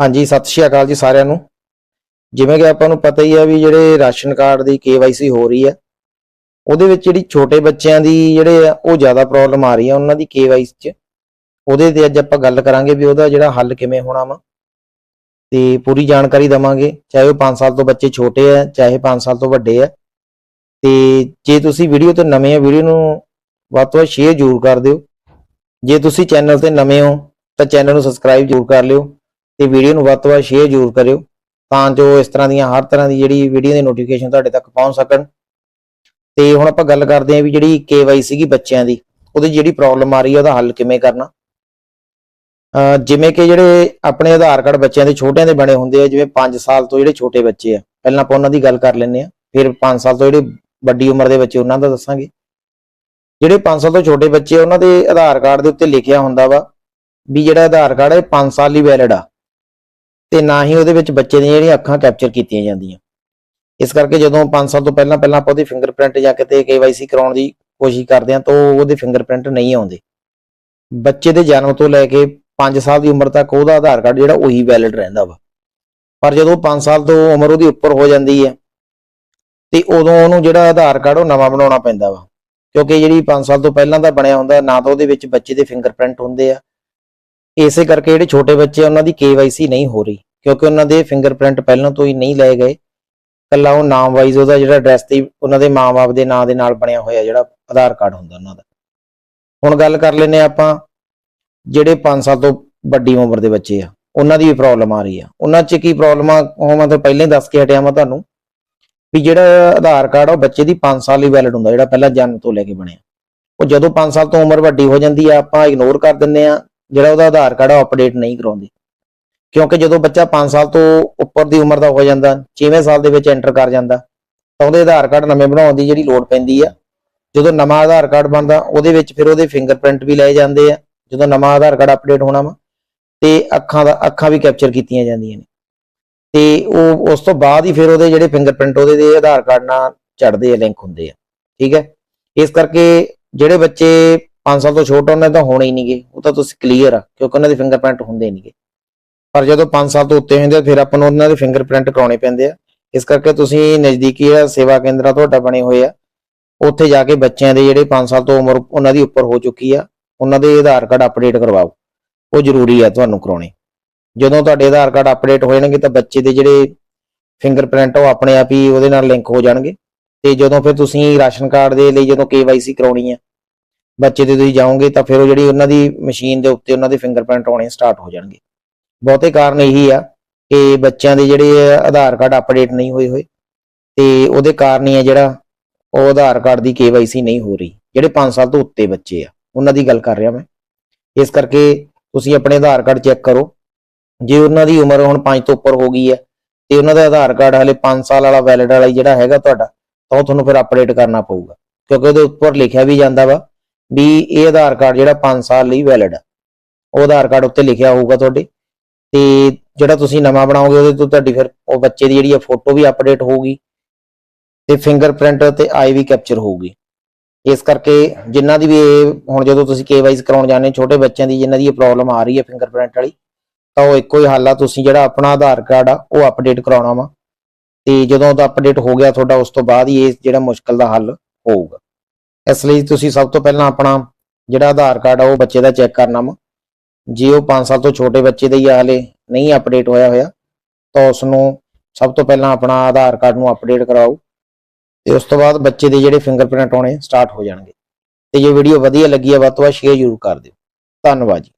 ਹਾਂਜੀ, ਸਤਿ ਸ਼੍ਰੀ ਅਕਾਲ ਜੀ ਸਾਰਿਆਂ ਨੂੰ। ਜਿਵੇਂ ਕਿ ਆਪਾਂ ਨੂੰ ਪਤਾ ਹੀ ਆ ਵੀ ਜਿਹੜੇ ਰਾਸ਼ਨ ਕਾਰਡ ਦੀ KYC ਹੋ ਰਹੀ ਹੈ ਉਹਦੇ ਵਿੱਚ ਜਿਹੜੀ ਛੋਟੇ ਬੱਚਿਆਂ ਦੀ ਜਿਹੜੇ ਆ, ਉਹ ਜ਼ਿਆਦਾ ਪ੍ਰੋਬਲਮ ਆ ਰਹੀ ਆ ਉਹਨਾਂ ਦੀ KYC 'ਚ। ਉਹਦੇ ਤੇ ਅੱਜ ਆਪਾਂ ਗੱਲ ਕਰਾਂਗੇ ਵੀ ਉਹਦਾ ਜਿਹੜਾ ਹੱਲ ਕਿਵੇਂ ਹੋਣਾ ਵਾ। ਤੇ ਪੂਰੀ ਜਾਣਕਾਰੀ ਦਵਾਂਗੇ, ਚਾਹੇ ਉਹ 5 ਸਾਲ ਤੋਂ ਬੱਚੇ ਛੋਟੇ ਆ, ਚਾਹੇ 5 ਸਾਲ ਤੋਂ ਵੱਡੇ ਆ। ਤੇ ਜੇ ਤੁਸੀਂ ਵੀਡੀਓ ਤੇ ਨਵੇਂ ਆ, ਵੀਡੀਓ ਨੂੰ ਵੱਧ ਤੋਂ ਵੱਧ ਸ਼ੇਅਰ ਜ਼ਰੂਰ ਕਰ ਦਿਓ। ਜੇ ਤੁਸੀਂ ਚੈਨਲ ਤੇ ਨਵੇਂ ਹੋ, ਤਾਂ ਚੈਨਲ ਨੂੰ ਸਬਸਕ੍ਰਾਈਬ ਜ਼ਰੂਰ ਕਰ ਲਿਓ। ਤੇ ਵੀਡੀਓ ਨੂੰ ਵੱਧ ਤੋਂ ਵੱਧ ਸ਼ੇਅਰ ਜ਼ਰੂਰ ਕਰਿਓ ਤਾਂ ਜੋ ਇਸ ਤਰ੍ਹਾਂ ਦੀਆਂ ਹਰ ਤਰ੍ਹਾਂ ਦੀ ਜਿਹੜੀ ਵੀਡੀਓ ਦੀ ਨੋਟੀਫਿਕੇਸ਼ਨ ਤੁਹਾਡੇ ਤੱਕ ਪਹੁੰਚ ਸਕਣ। ਤੇ ਹੁਣ ਆਪਾਂ ਗੱਲ ਕਰਦੇ ਹਾਂ ਵੀ ਜਿਹੜੀ KYC ਸੀਗੀ ਬੱਚਿਆਂ ਦੀ ਉਹਦੀ ਜਿਹੜੀ ਪ੍ਰੋਬਲਮ ਆ ਰਹੀ ਹੈ ਉਹਦਾ ਹੱਲ ਕਿਵੇਂ ਕਰਨਾ? ਜਿਵੇਂ ਕਿ ਜਿਹੜੇ ਆਪਣੇ ਆਧਾਰ ਕਾਰਡ ਬੱਚਿਆਂ ਦੇ ਛੋਟਿਆਂ ਦੇ ਬਣੇ ਹੁੰਦੇ ਆ ਜਿਵੇਂ 5 ਸਾਲ ਤੋਂ ਜਿਹੜੇ ਛੋਟੇ ਬੱਚੇ ਆ ਪਹਿਲਾਂ ਆਪਾਂ ਉਹਨਾਂ ਦੀ ਗੱਲ ਕਰ ਲੈਂਦੇ ਆ ਫਿਰ 5 ਸਾਲ ਤੋਂ ਜਿਹੜੇ ਵੱਡੀ ਉਮਰ ਦੇ ਬੱਚੇ ਉਹਨਾਂ ਦਾ ਦੱਸਾਂਗੇ। ਜਿਹੜੇ 5 ਸਾਲ ਤੋਂ ਛੋਟੇ ਬੱਚੇ ਆ, ਉਹਨਾਂ ਦੇ ਆਧਾਰ ਕਾਰਡ ਦੇ ਉੱਤੇ ਲਿਖਿਆ ਹੁੰਦਾ ਵਾ ਵੀ ਜਿਹੜਾ ਆਧਾਰ ਕਾਰਡ ਹੈ 5 ਸਾਲ ਲਈ ਵੈਲਿਡ ਆ। ਤੇ ਨਾ ਹੀ ਉਹਦੇ ਵਿੱਚ ਬੱਚੇ ਦੀਆਂ ਜਿਹੜੀਆਂ ਅੱਖਾਂ ਕੈਪਚਰ ਕੀਤੀਆਂ ਜਾਂਦੀਆਂ। ਇਸ ਕਰਕੇ ਜਦੋਂ 5 ਸਾਲ ਤੋਂ ਪਹਿਲਾਂ ਪਹਿਲਾਂ ਆਪਾਂ ਉਹਦੀ ਫਿੰਗਰਪ੍ਰਿੰਟ ਜਾਂ ਕਿਤੇ KYC ਕਰਾਉਣ ਦੀ ਕੋਸ਼ਿਸ਼ ਕਰਦੇ ਹਾਂ ਤਾਂ ਉਹਦੇ ਫਿੰਗਰਪ੍ਰਿੰਟ ਨਹੀਂ ਆਉਂਦੇ। ਬੱਚੇ ਦੇ ਜਨਮ ਤੋਂ ਲੈ ਕੇ 5 ਸਾਲ ਦੀ ਉਮਰ ਤੱਕ ਉਹਦਾ ਆਧਾਰ ਕਾਰਡ ਜਿਹੜਾ ਉਹੀ ਵੈਲਿਡ ਰਹਿੰਦਾ ਵਾ। ਪਰ ਜਦੋਂ 5 ਸਾਲ ਤੋਂ ਉਮਰ ਉਹਦੀ ਉੱਪਰ ਹੋ ਜਾਂਦੀ ਹੈ, ਤੇ ਉਦੋਂ ਉਹਨੂੰ ਜਿਹੜਾ ਆਧਾਰ ਕਾਰਡ ਉਹ ਨਵਾਂ ਬਣਾਉਣਾ ਪੈਂਦਾ ਵਾ। ਕਿਉਂਕਿ ਜਿਹੜੀ 5 ਸਾਲ ਤੋਂ ਪਹਿਲਾਂ ਦਾ ਬਣਿਆ ਹੁੰਦਾ, ਨਾ ਤਾਂ ਉਹਦੇ ਵਿੱਚ ਬੱਚੇ ਦੇ ਫਿੰਗਰਪ੍ਰਿੰਟ ਹੁੰਦੇ ਆ ਇਸੇ ਕਰਕੇ ਜਿਹੜੇ ਛੋਟੇ ਬੱਚੇ ਆ, ਉਹਨਾਂ ਦੀ KYC ਨਹੀਂ ਹੋ ਰਹੀ ਕਿਉਂਕਿ ਉਹਨਾਂ ਦੇ ਫਿੰਗਰਪ੍ਰਿੰਟ ਪਹਿਲਾਂ ਤੋਂ ਹੀ ਨਹੀਂ ਲਏ ਗਏ। ਕੱਲਾ ਉਹ ਨਾਮ ਵਾਈਜ਼ ਉਹਦਾ ਜਿਹੜਾ ਐਡਰੈਸ ਤੇ ਉਹਨਾਂ ਦੇ ਮਾਪੇ ਦੇ ਨਾਂ ਦੇ ਨਾਲ ਬਣਿਆ ਹੋਇਆ ਜਿਹੜਾ ਆਧਾਰ ਕਾਰਡ ਹੁੰਦਾ ਉਹਨਾਂ ਦਾ। ਹੁਣ ਗੱਲ ਕਰ ਲੈਨੇ ਆਪਾਂ ਜਿਹੜੇ 5 ਸਾਲ ਤੋਂ ਵੱਡੀ ਉਮਰ ਦੇ ਬੱਚੇ ਆ ਉਹਨਾਂ ਦੀ ਵੀ ਪ੍ਰੋਬਲਮ ਆ ਰਹੀ ਆ। ਉਹਨਾਂ 'ਚ ਕੀ ਪ੍ਰੋਬਲਮ ਆ ਉਹ ਮੈਂ ਤਾਂ ਪਹਿਲਾਂ ਹੀ ਦੱਸ ਕੇ ਹਟਿਆ ਮੈਂ ਤੁਹਾਨੂੰ ਵੀ ਜਿਹੜਾ ਆਧਾਰ ਕਾਰਡ ਆ ਉਹ ਬੱਚੇ ਦੀ 5 ਸਾਲ ਲਈ ਵੈਲਿਡ ਹੁੰਦਾ ਜਿਹੜਾ ਪਹਿਲਾਂ ਜਨਮ ਤੋਂ ਲੈ ਕੇ ਬਣਿਆ। ਉਹ ਜਦੋਂ 5 ਸਾਲ ਤੋਂ ਉਮਰ ਵੱਡੀ ਹੋ ਜਾਂਦੀ ਆ ਆਪਾਂ ਇਗਨੋਰ ਕਰ ਦਿੰਦੇ ਆ ਜਿਹੜਾ ਉਹਦਾ ਆਧਾਰ ਕਾਰਡ ਆ ਅਪਡੇਟ ਨਹੀਂ ਕਰਾਉਂਦੇ। ਕਿਉਂਕਿ ਜਦੋਂ ਬੱਚਾ 5 ਸਾਲ ਤੋਂ ਉੱਪਰ ਦੀ ਉਮਰ ਦਾ ਹੋ ਜਾਂਦਾ 6ਵੇਂ ਸਾਲ ਦੇ ਵਿੱਚ ਐਂਟਰ ਕਰ ਜਾਂਦਾ, ਤਾਂ ਉਹਦੇ ਆਧਾਰ ਕਾਰਡ ਨਵੇਂ ਬਣਾਉਣ ਦੀ ਜਿਹੜੀ ਲੋੜ ਪੈਂਦੀ ਆ। ਜਦੋਂ ਨਵਾਂ ਆਧਾਰ ਕਾਰਡ ਬਣਦਾ, ਉਹਦੇ ਵਿੱਚ ਫਿਰ ਉਹਦੇ ਫਿੰਗਰਪ੍ਰਿੰਟ ਵੀ ਲਏ ਜਾਂਦੇ ਆ, ਜਦੋਂ ਨਵਾਂ ਆਧਾਰ ਕਾਰਡ ਅਪਡੇਟ ਹੋਣਾ ਵਾ, ਤੇ ਅੱਖਾਂ ਦਾ, ਅੱਖਾਂ ਵੀ ਕੈਪਚਰ ਕੀਤੀਆਂ ਜਾਂਦੀਆਂ ਨੇ। ਤੇ ਉਹ, ਉਸ ਤੋਂ ਬਾਅਦ ਹੀ ਫਿਰ ਉਹਦੇ ਜਿਹੜੇ ਫਿੰਗਰਪ੍ਰਿੰਟ ਉਹਦੇ ਦੇ ਆਧਾਰ ਕਾਰਡ ਨਾਲ ਚੜਦੇ ਆ ਲਿੰਕ ਹੁੰਦੇ ਆ। ਠੀਕ ਹੈ? ਇਸ ਕਰਕੇ ਜਿਹੜੇ ਬੱਚੇ 5 ਸਾਲ ਤੋਂ ਛੋਟੇ ਉਹਨਾਂ ਦੇ ਤਾਂ ਹੋਣੇ ਹੀ ਨਹੀਂਗੇ। ਉਹ ਤਾਂ ਤੁਸੀਂ ਕਲੀਅਰ ਆ, ਕਿਉਂਕਿ ਉਹਨਾਂ ਦੇ ਫਿੰਗਰਪ੍ਰਿੰਟ ਹੁੰਦੇ ਨਹੀਂਗੇ। ਪਰ ਜਦੋਂ 5 ਸਾਲ ਤੋਂ ਉੱਤੇ ਹੁੰਦੇ ਫਿਰ ਆਪਾਂ ਨੂੰ ਉਹਨਾਂ ਦੇ ਫਿੰਗਰਪ੍ਰਿੰਟ ਕਰਾਉਣੇ ਪੈਂਦੇ ਆ। ਇਸ ਕਰਕੇ ਤੁਸੀਂ ਨਜ਼ਦੀਕੀ ਜਿਹੜਾ ਸੇਵਾ ਕੇਂਦਰ ਤੁਹਾਡਾ ਬਣੇ ਹੋਏ ਆ। ਉੱਥੇ ਜਾ ਕੇ ਬੱਚਿਆਂ ਦੇ ਜਿਹੜੇ 5 ਸਾਲ ਤੋਂ ਉਮਰ ਉਹਨਾਂ ਦੀ ਉੱਪਰ ਹੋ ਚੁੱਕੀ ਆ, ਉਹਨਾਂ ਦੇ ਆਧਾਰ ਕਾਰਡ ਅਪਡੇਟ ਕਰਵਾਓ। ਉਹ ਜ਼ਰੂਰੀ ਆ ਤੁਹਾਨੂੰ ਕਰਾਉਣੇ। ਜਦੋਂ ਤੁਹਾਡੇ ਆਧਾਰ ਕਾਰਡ ਅਪਡੇਟ ਹੋ ਜਾਣਗੇ, ਤਾਂ ਬੱਚੇ ਦੇ ਜਿਹੜੇ ਫਿੰਗਰਪ੍ਰਿੰਟ ਉਹ ਆਪਣੇ ਆਪ ਹੀ ਉਹਦੇ ਨਾਲ ਲਿੰਕ ਹੋ ਜਾਣਗੇ। ਤੇ ਜਦੋਂ ਫਿਰ ਤੁਸੀਂ ਰਾਸ਼ਨ ਕਾਰਡ ਦੇ ਲਈ ਜਦੋਂ KYC ਕਰਾਉਣੀ ਆ ਬੱਚੇ ਦੇ ਤੁਸੀਂ ਜਾਓਗੇ ਤਾਂ ਫਿਰ ਉਹ ਜਿਹੜੀ ਉਹਨਾਂ ਦੀ ਮਸ਼ੀਨ ਦੇ ਉੱਤੇ ਉਹਨਾਂ ਦੇ ਫਿੰਗਰਪ੍ਰਿੰਟ ਆਉਣੇ ਸਟਾਰਟ ਹੋ ਜਾਣਗੇ। ਬਹੁਤੇ ਕਾਰਨ ਇਹੀ ਆ ਕਿ ਬੱਚਿਆਂ ਦੇ ਜਿਹੜੇ ਆਧਾਰ ਕਾਰਡ ਅਪਡੇਟ ਨਹੀਂ ਹੋਏ ਹੋਏ ਤੇ ਉਹਦੇ ਕਾਰਨ ਹੀ ਆ ਜਿਹੜਾ ਉਹ ਆਧਾਰ ਕਾਰਡ ਦੀ KYC ਨਹੀਂ ਹੋ ਰਹੀ, ਜਿਹੜੇ 5 ਸਾਲ ਤੋਂ ਉੱਤੇ ਬੱਚੇ ਆ, ਉਹਨਾਂ ਦੀ ਗੱਲ ਕਰ ਰਿਹਾ ਮੈਂ। ਇਸ ਕਰਕੇ ਤੁਸੀਂ ਆਪਣੇ ਆਧਾਰ ਕਾਰਡ ਚੈੱਕ ਕਰੋ। ਜੇ ਉਹਨਾਂ ਦੀ ਉਮਰ ਹੁਣ 5 ਤੋਂ ਉੱਪਰ ਹੋ ਗਈ ਹੈ ਤੇ ਉਹਨਾਂ ਦਾ ਆਧਾਰ ਕਾਰਡ ਹਲੇ 5 ਸਾਲ ਵਾਲਾ ਵੈਲਿਡ ਵਾਲਾ ਜਿਹੜਾ ਹੈਗਾ ਤੁਹਾਡਾ, ਤਾਂ ਉਹ ਤੁਹਾਨੂੰ ਫਿਰ ਅਪਡੇਟ ਕਰਨਾ ਪਊਗਾ। ਕਿਉਂਕਿ ਉਹਦੇ ਉੱਪਰ ਲਿਖਿਆ ਵੀ ਜਾਂਦਾ ਵਾ ਵੀ ਇਹ ਆਧਾਰ ਕਾਰਡ ਜਿਹੜਾ 5 ਸਾਲ ਲਈ ਵੈਲਿਡ ਆ। ਉਹ ਆਧਾਰ ਕਾਰਡ ਉੱਤੇ ਲਿਖਿਆ ਹੋਊਗਾ ਤੁਹਾਡੇ। ਤੇ ਜਿਹੜਾ ਤੁਸੀਂ ਨਵਾਂ ਬਣਾਓਗੇ ਉਹਦੇ ਤੋਂ ਤੁਹਾਡੀ ਫਿਰ ਉਹ ਬੱਚੇ ਦੀ ਜਿਹੜੀ ਆ ਫੋਟੋ ਵੀ ਅਪਡੇਟ ਹੋਊਗੀ ਤੇ ਫਿੰਗਰਪ੍ਰਿੰਟ ਤੇ ਆਈ ਵੀ ਕੈਪਚਰ ਹੋਊਗੀ। ਇਸ ਕਰਕੇ ਜਿਨ੍ਹਾਂ ਦੀ ਵੀ ਇਹ ਹੁਣ ਜਦੋਂ ਤੁਸੀਂ KYC ਕਰਾਉਣ ਜਾਂਦੇ ਛੋਟੇ ਬੱਚਿਆਂ ਦੀ ਜਿਨ੍ਹਾਂ ਦੀ ਇਹ ਪ੍ਰੋਬਲਮ ਆ ਰਹੀ ਹੈ ਫਿੰਗਰਪ੍ਰਿੰਟ ਵਾਲੀ, ਤਾਂ ਉਹ ਇੱਕੋ ਹੀ ਹੱਲ ਆ, ਤੁਸੀਂ ਜਿਹੜਾ ਆਪਣਾ ਆਧਾਰ ਕਾਰਡ ਆ, ਉਹ ਅਪਡੇਟ ਕਰਾਉਣਾ ਵਾ। ਤੇ ਜਦੋਂ ਉਹਦਾ ਅਪਡੇਟ ਹੋ ਗਿਆ ਤੁਹਾਡਾ, ਉਸ ਤੋਂ ਬਾਅਦ ਹੀ ਇਹ ਜਿਹੜਾ ਮੁਸ਼ਕਲ ਦਾ ਹੱਲ ਹੋਊਗਾ। ਇਸ ਲਈ ਤੁਸੀਂ ਸਭ ਤੋਂ ਪਹਿਲਾਂ ਆਪਣਾ ਜਿਹੜਾ ਆਧਾਰ ਕਾਰਡ ਆ, ਉਹ ਬੱਚੇ ਦਾ ਚੈੱਕ ਕਰਨਾ ਵਾ। ਜੇ ਉਹ 5 ਸਾਲ ਤੋਂ ਛੋਟੇ ਬੱਚੇ ਦਾ ਹੀ ਹਾਲੇ ਨਹੀਂ ਅਪਡੇਟ ਹੋਇਆ ਹੋਇਆ, ਤਾਂ ਉਸ ਨੂੰ ਸਭ ਤੋਂ ਪਹਿਲਾਂ ਆਪਣਾ ਆਧਾਰ ਕਾਰਡ ਨੂੰ ਅਪਡੇਟ ਕਰਾਓ ਤੇ ਉਸ ਤੋਂ ਬਾਅਦ ਬੱਚੇ ਦੇ ਜਿਹੜੇ ਫਿੰਗਰਪ੍ਰਿੰਟ ਆਉਣੇ ਸਟਾਰਟ ਹੋ ਜਾਣਗੇ। ਤੇ ਜੇ ਵੀਡੀਓ ਵਧੀਆ ਲੱਗੀ ਹੈ ਵੱਧ ਤੋਂ ਵੱਧ ਸ਼ੇਅਰ ਜ਼ਰੂਰ ਕਰ ਦਿਓ। ਧੰਨਵਾਦ ਜੀ।